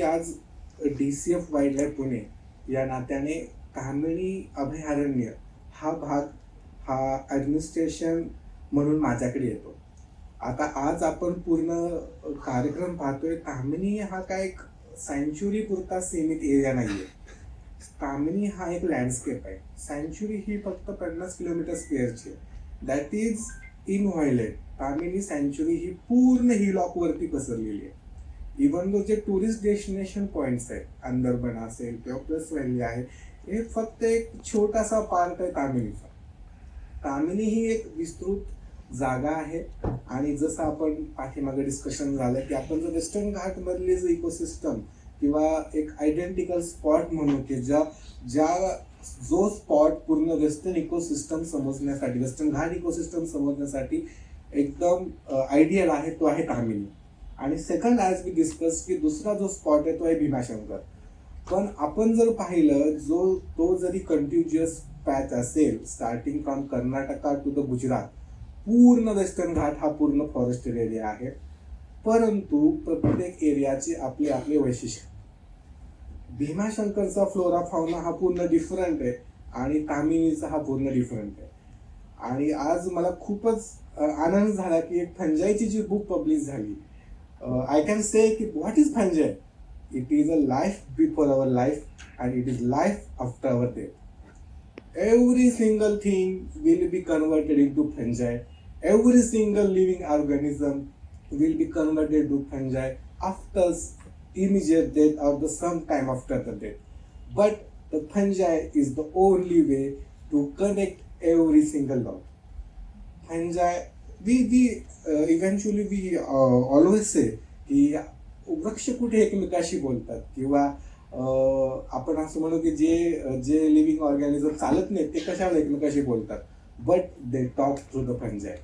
की आज D C F wildlife Pune या नात्याने कामिणी अभयारण्य हा भाग हा ॲडमिनिस्ट्रेशन म्हणून माझ्याकडे येतो. आता आज आपण पूर्ण कार्यक्रम पाहतोय कामिनी हा काय एक सँच्युरी पुरता सीमित एरिया नाही आहे कामिनी हा एक लँडस्केप आहे. सँच्युरी ही फक्त पन्नास किलोमीटर स्क्वेअरची आहे. That is in violet Kamini सँच्युरी ही पूर्ण हिलॉकवरती पसरलेली आहे. इवन दो जे टुरिस्ट डेस्टिनेशन पॉइंट्स आहेत अंदरबन असेल किंवा प्लस व्हॅली आहे हे फक्त एक छोटासा पार्ट आहे कामिनीचा कामिनी ही एक विस्तृत जागा आहे आणि जसं आपण पाठीमागे डिस्कशन झालं की आपण जर वेस्टर्न घाटमधले जे इकोसिस्टम किंवा एक आयडेंटिकल स्पॉट म्हणू की ज्या ज्या जो स्पॉट पूर्ण वेस्टर्न इकोसिस्टम समजण्यासाठी वेस्टर्न घाट इकोसिस्टम समजण्यासाठी एकदम आयडियल आहे तो आहे कामिनी आणि सेकंड ॲज वी डिस्कस की दुसरा जो स्पॉट आहे तो आहे भीमाशंकर. पण आपण जर पाहिलं जो तो जरी कंटिन्युअस पॅच असेल starting from Karnataka to the Gujarat पूर्ण वेस्टर्न घाट हा पूर्ण फॉरेस्टेड एरिया आहे. परंतु प्रत्येक एरियाचे आपले आपले वैशिष्ट्य. भीमाशंकरचा फ्लोरा फाउना हा पूर्ण डिफरंट आहे आणि तामिनीचा हा पूर्ण डिफरंट आहे. आणि आज मला खूपच आनंद झाला की एक फंजाईची जी बुक पब्लिश झाली uh, I can say what is Panja? It is a life before our life and it is life after our death. Every single thing will be converted into Panja. Every single living organism will be converted to Panja after immediate death or the some time after the death. But the Panja is the only way to connect every single life. Phanjay we we eventually we always say की वृक्ष कुठे एकमेकाशी बोलतात? किंवा uh, आपण असं म्हणू की जे जे लिव्हिंग ऑर्गॅनिझम चालत नाहीत ते कशाला एकमेकाशी बोलतात? But they talk through the fungi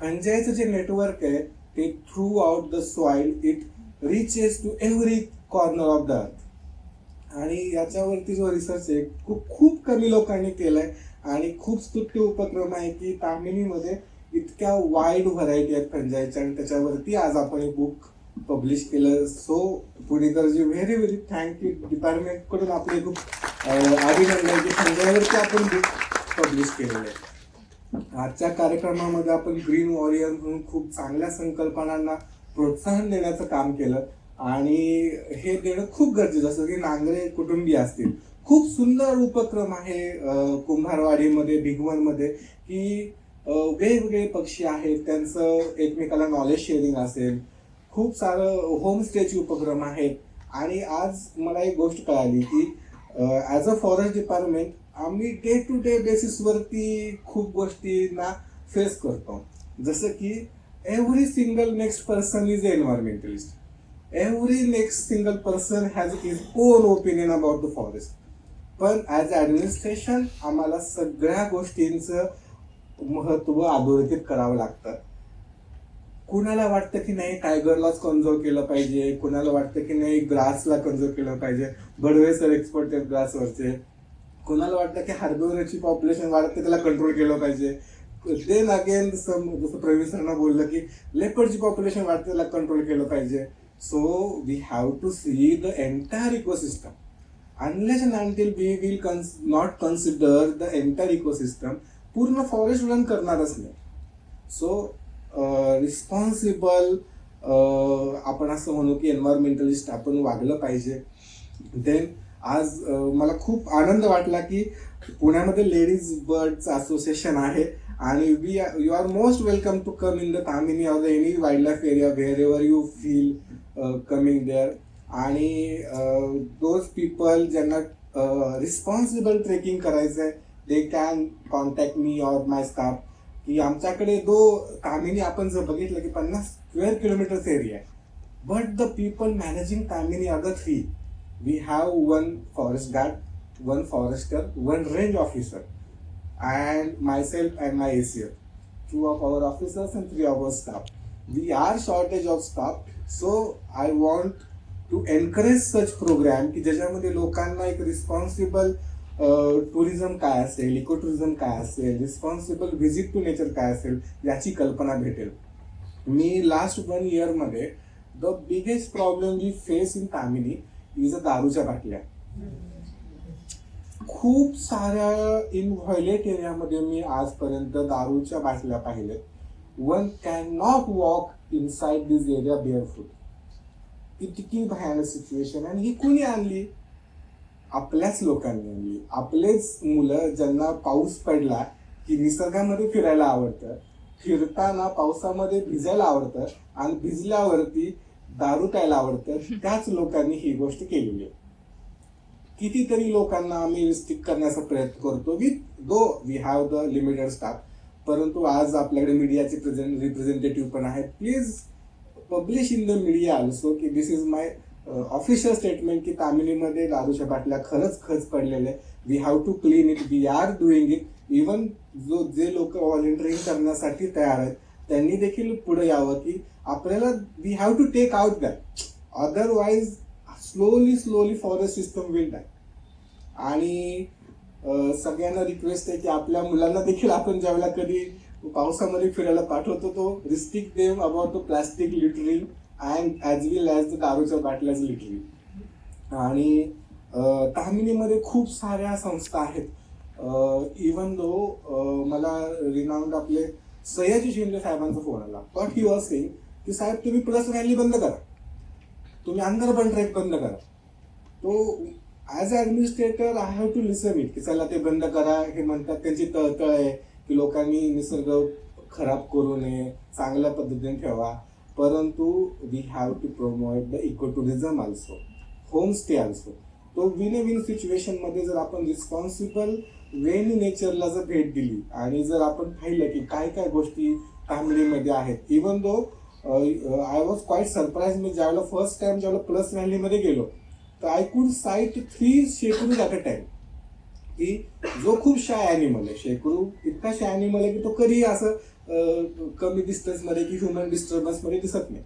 फंजायचं जे नेटवर्क आहे ते throughout the soil it reaches to every corner of the earth आणि याच्यावरती जो रिसर्च आहे खूप खूप कमी लोकांनी केलाय. आणि खूप स्तुत्य उपक्रम आहे की तामिनीमध्ये इतक्या वाईड व्हरायटी आहेत फंजायच्या आणि त्याच्यावरती आज आपण हे बुक पब्लिश केलं. सो पुणेकरजी व्हेरी व्हेरी थँक्यू डिपार्टमेंटकडून आपले खूप अभिनंदन की फंजाईवरती आपण बुक पब्लिश केलेलं आहे. आजच्या कार्यक्रमामध्ये आपण ग्रीन वॉरियर म्हणून खूप चांगल्या संकल्पनांना प्रोत्साहन देण्याचं काम केलं. आणि हे देणं खूप गरजेचं असं की नांगरे कुटुंबीय असतील. खूप सुंदर उपक्रम आहे कुंभारवाडीमध्ये भिगवणमध्ये की वेगवेगळे पक्षी आहेत त्यांचं एकमेकाला नॉलेज शेअरिंग असेल. खूप सारं होमस्टेचे उपक्रम आहेत. आणि आज मला एक गोष्ट कळाली की ॲज अ फॉरेस्ट डिपार्टमेंट आम्ही डे टू डे बेसिसवरती खूप गोष्टींना फेस करतो. जसं की every single next person is environmentalist every next single person has his own opinion about the forest पण ॲज ॲडमिनिस्ट्रेशन आम्हाला सगळ्या गोष्टींचं महत्त्व अधोरेखित करावं लागतं. कुणाला वाटतं की नाही टायगरलाच कन्झर्व केलं पाहिजे? कुणाला वाटतं की नाही ग्रासला कन्झर्व केलं पाहिजे? बडवे सर एक्सपर्ट आहेत ग्रासवरचे. कुणाला वाटतं की हार्बोरची पॉप्युलेशन वाढते त्याला कंट्रोल केलं पाहिजे? देन अगेन जसं जसं प्रवीण सरना बोललं की लेपर्डची पॉप्युलेशन वाढते त्याला कंट्रोल केलं पाहिजे. So we have to see the entire ecosystem unless and until we will cons not consider the entire ecosystem पूर्ण फॉरेस्ट रन करणारच नाही. सो रिस्पॉन्सिबल आपण असं म्हणू की एन्व्हायरमेंटलिस्ट आपण वागलं पाहिजे. देन आज मला खूप आनंद वाटला की पुण्यामध्ये लेडीज बर्डचं असोसिएशन आहे आणि we you are most welcome to come in the Tamhini of the any wildlife area wherever you feel coming there आणि दोज पीपल ज्यांना रिस्पॉन्सिबल ट्रेकिंग करायचं आहे they can contact me or my staff की आमच्याकडे दो कामिनी आपण जर बघितलं की पन्नास स्क्वेअर किलोमीटरचा एरिया आहे but the people managing Kamini are the three we have one forest guard one forester one range officer and myself and my ACF. Two of our officers officers three three our staff we are shortage of staff so I want to encourage such programme की ज्याच्यामध्ये लोकांना एक responsible tourism काय असेल eco tourism काय असेल responsible visit to nature काय असेल याची कल्पना भेटेल. मी लास्ट वन इयरमध्ये the biggest problem we face in Tamhini is a दारूच्या बाटल्या. खूप साऱ्या इन व्हॉयलेट एरियामध्ये मी आजपर्यंत दारूच्या बाटल्या पाहिल्यात. One can not walk inside this area beer food इतकी भयानक सिच्युएशन आणि ही कुणी आणली? आपल्याच लोकांनी आणली आपलेच मुलं ज्यांना पाऊस पडला की निसर्गामध्ये फिरायला आवडतं फिरताना पावसामध्ये भिजायला आवडतं आणि भिजल्यावरती दारू प्यायला आवडतं त्याच लोकांनी ही गोष्ट केलेली आहे. कितीतरी लोकांना आम्ही रिस्ट्रिक्ट करण्याचा प्रयत्न करतो with though we have the limited staff परंतु आज आपल्याकडे मीडियाचे प्रेझेंट रिप्रेझेंटेटिव्ह पण आहेत. Please publish in the media also की this is my official statement की तामिनीमध्ये दारूच्या बाटल्या खरंच खच पडलेले we have to clean it we are doing it even जो जे लोक व्हॉलेंटिअरिंग करण्यासाठी तयार आहेत त्यांनी देखील पुढे यावं की आपल्याला we have to take out that otherwise slowly slowly forest system will die आणि सगळ्यांना रिक्वेस्ट आहे की आपल्या मुलांना देखील आपण ज्यावेळेला कधी पावसामध्ये फिरायला पाठवतो तो restrict them about the plastic littering and as well as the दारूच्या बाटल्याच लिटली आणि तामिनीमध्ये खूप साऱ्या संस्था आहेत. इवन दो मला रिनाऊंड आपले सयाजी शिंदे साहेबांचा फोन आला. बट ही वॉज सेईंग की साहेब तुम्ही प्लस रॅली बंद करा. तुम्ही अंदर पण ट्रेक बंद करा. तो as a administrator I have to listen it की चला ते बंद करा. हे म्हणतात त्यांची तळतळ आहे की लोकांनी निसर्ग खराब करू नये. चांगल्या पद्धतीने ठेवा. परंतु we have to promote the eco tourism also homestay also तो विन विन सिच्युएशनमध्ये जर आपण रिस्पॉन्सिबल वेनी नेचरला जर भेट दिली आणि जर आपण पाहिलं की काय काय गोष्टी फॅमिलीमध्ये आहेत even though I was quite surprise मी ज्यावेळेला फर्स्ट टाइम ज्यावेळेला प्लस व्हॅलीमध्ये गेलो तर I could sight three shekru at a time की जो खूप शाय ॲनिमल आहे शेकडू इतका शाय ॲनिमल आहे की तो कधीही असं कमी डिस्टन्समध्ये की ह्युमन डिस्टर्बन्समध्ये दिसत नाही.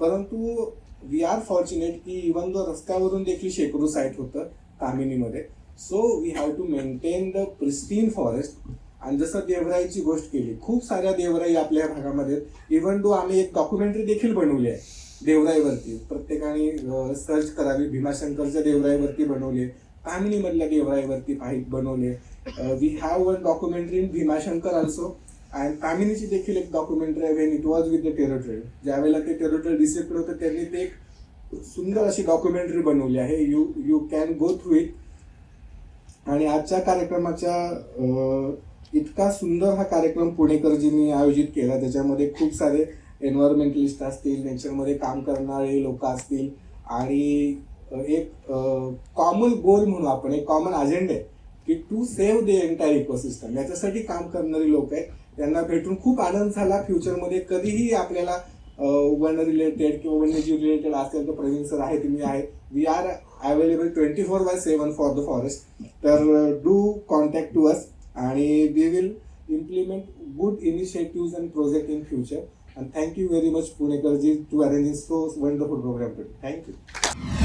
परंतु वी आर फॉर्च्युनेट की इवन दो रस्त्यावरून देखील शेकडो साईट होतं कामिनीमध्ये so we have to maintain the pristine forest आणि जसं देवराईची गोष्ट केली खूप साऱ्या देवराई आपल्या भागामध्ये इवन दो आम्ही एक डॉक्युमेंटरी देखील बनवली आहे देवराईवरती. प्रत्येकाने सर्च करावी. भीमाशंकरच्या देवराईवरती बनवली आहे. कामिनीमधल्या देवराईवरती पाहि बनवले we have one documentary in Bhimashankar also आणि तामिनीची देखील एक डॉक्युमेंटरी आहे when it was with the territory ज्यावेळेला ते टेरोटरी डिसेप्ट होतं त्यांनी ते एक सुंदर अशी डॉक्युमेंटरी बनवली आहे. You you can go through it आणि आजच्या कार्यक्रमाच्या इतका सुंदर हा कार्यक्रम पुणेकरजींनी आयोजित केला. त्याच्यामध्ये खूप सारे एन्व्हायरमेंटलिस्ट असतील नेचरमध्ये काम करणारे लोक असतील. आणि एक कॉमन गोल म्हणून आपण एक कॉमन अजेंडा आहे की to save the entire ecosystem याच्यासाठी काम करणारी लोक आहेत. त्यांना भेटून खूप आनंद झाला फ्युचरमध्ये कधीही आपल्याला वन रिलेटेड किंवा वन्यजीव रिलेटेड असेल तर प्रवीण सर आहे तुम्ही आहे. We are available twenty four by seven for the forest तर डू कॉन्टॅक्ट टू अस आणि we will implement good initiative and project in future and thank you very much पुणेकरजी to arranging so wonderful program to thank you